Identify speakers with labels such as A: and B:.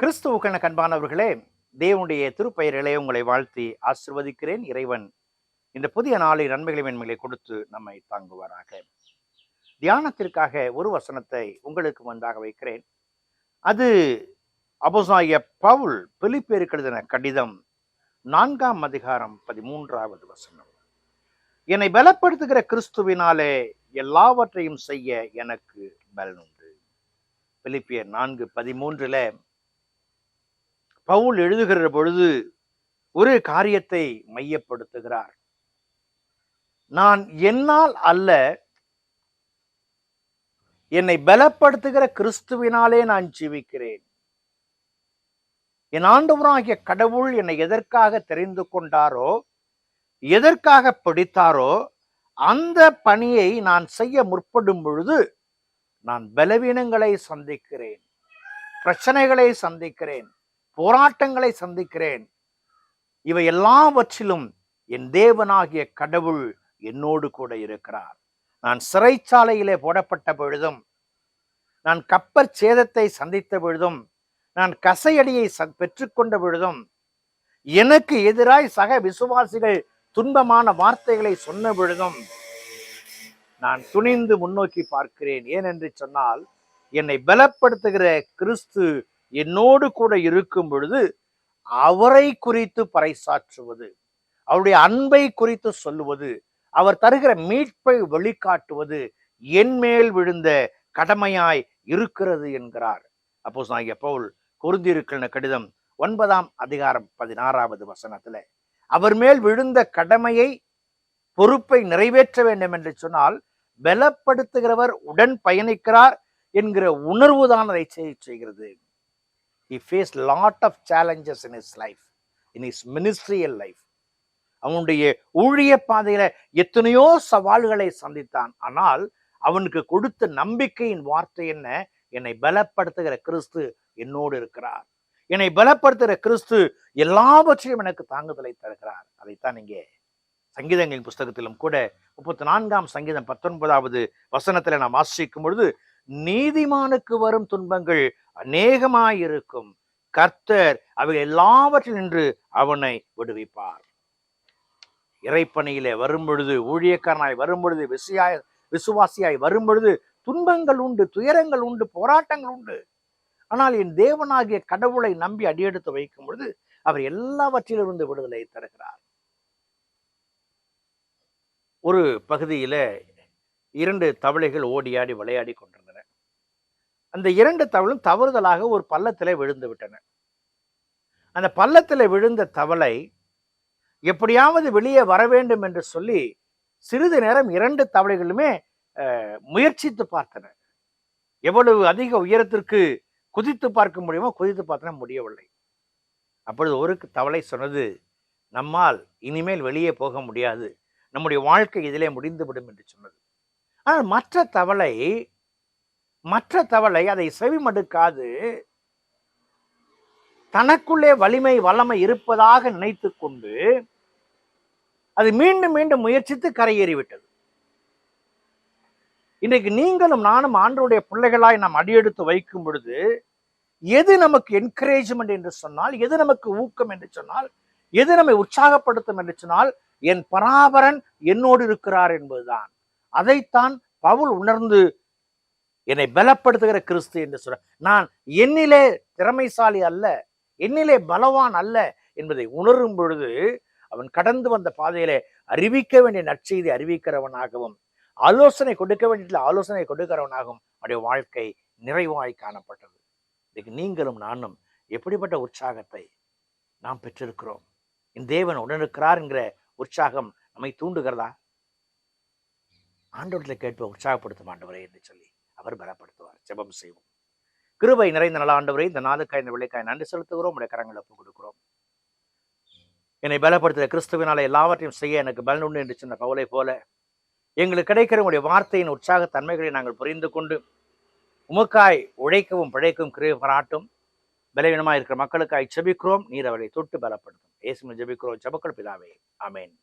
A: கிறிஸ்துவுக்கென கண்பானவர்களே தேவனுடைய திருப்பெயரிலே உங்களை வாழ்த்தி ஆசிர்வதிக்கிறேன். இறைவன் இந்த புதிய நாளை நன்மைகளை மேன்மைகளை கொடுத்து நம்மை தாங்குவாராக. தியானத்திற்காக ஒரு வசனத்தை உங்களுக்கு முன்பாக வைக்கிறேன். அது அபோசாய பவுல் பிலிப்பேருக்கெழுதின கடிதம் நான்காம் அதிகாரம் பதிமூன்றாவது வசனம். என்னை பலப்படுத்துகிற கிறிஸ்துவினாலே எல்லாவற்றையும் செய்ய எனக்கு பலனுண்டு பிலிப்பியர் நான்கு பதிமூன்றில் பவுல் எழுதுகிற பொழுது ஒரு காரியத்தை மையப்படுத்துகிறார். நான் என்னால் அல்ல என்னை பலப்படுத்துகிற கிறிஸ்துவினாலே நான் ஜீவிக்கிறேன். என் ஆண்டவராகிய கடவுள் என்னை எதற்காக தெரிந்து கொண்டாரோ எதற்காக பிடித்தாரோ அந்த பணியை நான் செய்ய முற்படும் பொழுது நான் பலவீனங்களை சந்திக்கிறேன் பிரச்சனைகளை சந்திக்கிறேன். போராட்டங்களை சந்திக்கிறேன். இவை எல்லாவற்றிலும் என் தேவனாகிய கடவுள் என்னோடு கூட இருக்கிறார். நான் சிறைச்சாலையிலே போடப்பட்ட பொழுதும் நான் கப்பற் சேதத்தை சந்தித்த பொழுதும் நான் கசையடியை பெற்றுக்கொண்ட பொழுதும் எனக்கு எதிராய் சக விசுவாசிகள் துன்பமான வார்த்தைகளை சொன்ன பொழுதும் நான் துணிந்து முன்னோக்கி பார்க்கிறேன். ஏனென்று சொன்னால் என்னை பலப்படுத்துகிற கிறிஸ்து என்னோடு கூட இருக்கும் பொழுது அவரை குறித்து பறைசாற்றுவது அவருடைய அன்பை குறித்து சொல்லுவது அவர் தருகிற மீட்பை வெளிக்காட்டுவது என் மேல் விழுந்த கடமையாய் இருக்கிறது என்கிறார். அப்போ நாகிய பவுல் குருந்திருக்கிற கடிதம் ஒன்பதாம் அதிகாரம் பதினாறாவது வசனத்துல அவர் மேல் விழுந்த கடமையை பொறுப்பை நிறைவேற்ற வேண்டும் என்று சொன்னால் பலப்படுத்துகிறவர் உடன் பயணிக்கிறார் என்கிற உணர்வுதான் அதை செய்கிறது. He face lot of challenges in his life in his ministerial life அவனுடைய ஊழிய பாதையில எத்தனையோ சவால்களை சந்தித்தான். ஆனால் அவனுக்கு கொடுத்த நம்பிக்கையின் வார்த்தை என்ன? என்னை பலப்படுத்துகிற கிறிஸ்து என்னோடு இருக்கிறார். என்னை பலப்படுத்துகிற கிறிஸ்து எல்லாவற்றையும் எனக்கு தாங்குதலை தருகிறார். அதைத்தான் இங்கே சங்கீதங்களின் புஸ்தகத்திலும் கூட முப்பத்தி நான்காம் சங்கீதம் பத்தொன்பதாவது வசனத்தில் நாம் வாசிக்கும் பொழுது நீதிமானுக்கு வரும் துன்பங்கள் அநேகமாயிருக்கும். கர்த்தர் அவை எல்லாவற்றில் நின்று அவனை விடுவிப்பார். இறைப்பணியிலே வரும்பொழுது ஊழியக்காரனாய் வரும்பொழுது விசியாய் விசுவாசியாய் வரும்பொழுது துன்பங்கள் உண்டு துயரங்கள் உண்டு போராட்டங்கள் உண்டு. ஆனால் என் தேவனாகிய கடவுளை நம்பி அடியெடுத்து வைக்கும் பொழுது அவர் எல்லாவற்றிலிருந்து விடுதலை தருகிறார். ஒரு பகுதியில இரண்டு தவளைகள் ஓடியாடி விளையாடி கொண்டன அந்த இரண்டு தவளும் தவறுதலாக ஒரு பள்ளத்தில் விழுந்து விட்டன. அந்த பள்ளத்தில் விழுந்த தவளை எப்படியாவது வெளியே வர வேண்டும் என்று சொல்லி சிறிது நேரம் இரண்டு தவளைகளுமே முயற்சித்து பார்த்தன. எவ்வளவு அதிக உயரத்திற்கு குதித்து பார்க்க முடியுமோ குதித்து பார்த்தன முடியவில்லை. அப்பொழுது ஒரு தவளை சொன்னது நம்மால் இனிமேல் வெளியே போக முடியாது. நம்முடைய வாழ்க்கை இதிலே முடிந்துவிடும் என்று சொன்னது. ஆனால் மற்ற தவளை மற்ற தவளை அதை செவிமடுக்காது. தனக்குள்ளே வலிமை வல்லமை இருப்பதாக நினைத்து கொண்டு அது மீண்டும் மீண்டும் முயற்சித்து கரையேறிவிட்டது. இன்றைக்கு நீங்களும் நானும் ஆண்டோடைய பிள்ளைகளாய் நாம் அடியெடுத்து வைக்கும் பொழுது எது நமக்கு என்கரேஜ்மெண்ட் என்று சொன்னால் எது நமக்கு ஊக்கம் என்று சொன்னால் எது நம்மை உற்சாகப்படுத்தும் என்று சொன்னால் என் பராபரன் என்னோடு இருக்கிறார் என்பதுதான். அதைத்தான் பவுல் உணர்ந்து என்னை பலப்படுத்துகிற கிறிஸ்து என்று சொல்ற நான் என்னிலே திறமைசாலி அல்ல என்னிலே பலவான் அல்ல என்பதை உணரும் பொழுது அவன் கடந்து வந்த பாதையிலே அறிவிக்க வேண்டிய நற்செய்தி அறிவிக்கிறவனாகவும் ஆலோசனை கொடுக்க வேண்டிய ஆலோசனை கொடுக்கிறவனாகவும் அவனுடைய வாழ்க்கை நிறைவாய் காணப்பட்டது. இதுக்கு நீங்களும் நானும் எப்படிப்பட்ட உற்சாகத்தை நாம் பெற்றிருக்கிறோம்? என் தேவன் உடனிருக்கிறார் என்கிற உற்சாகம் நம்மை தூண்டுகிறதா? ஆண்டவரத்தில் கேட்ப உற்சாகப்படுத்தும் ஆண்டவரே என்று சொல்லி. அவர் பலப்படுத்துவார். ஜெபம் செய்வோம். கிருபை நிறைந்த நல்ல ஆண்டவரை இந்த நாளுக்காய் இந்த விலைக்காய் நன்றி செலுத்துகிறோம். உடைய கரங்களை ஒப்புக் கொடுக்கிறோம். என்னை பலப்படுத்துகிற கிறிஸ்துவினால எல்லாவற்றையும் செய்ய எனக்கு பலன் உண்டு என்று சொன்ன பவுலை போல எங்களுக்கு கிடைக்கிற உங்களுடைய வார்த்தையின் உற்சாக தன்மைகளை நாங்கள் புரிந்து கொண்டு உமக்காய் உழைக்கவும் பிழைக்கவும் கிருபை பாராட்டும். பலவீனமாக இருக்கிற மக்களுக்காய் ஜெபிக்கிறோம். நீர் அவரை தொட்டு பலப்படுத்தும். இயேசுவின் ஜெபிக்கிறோம். ஜபக்கள் பிதாவே. அமேன்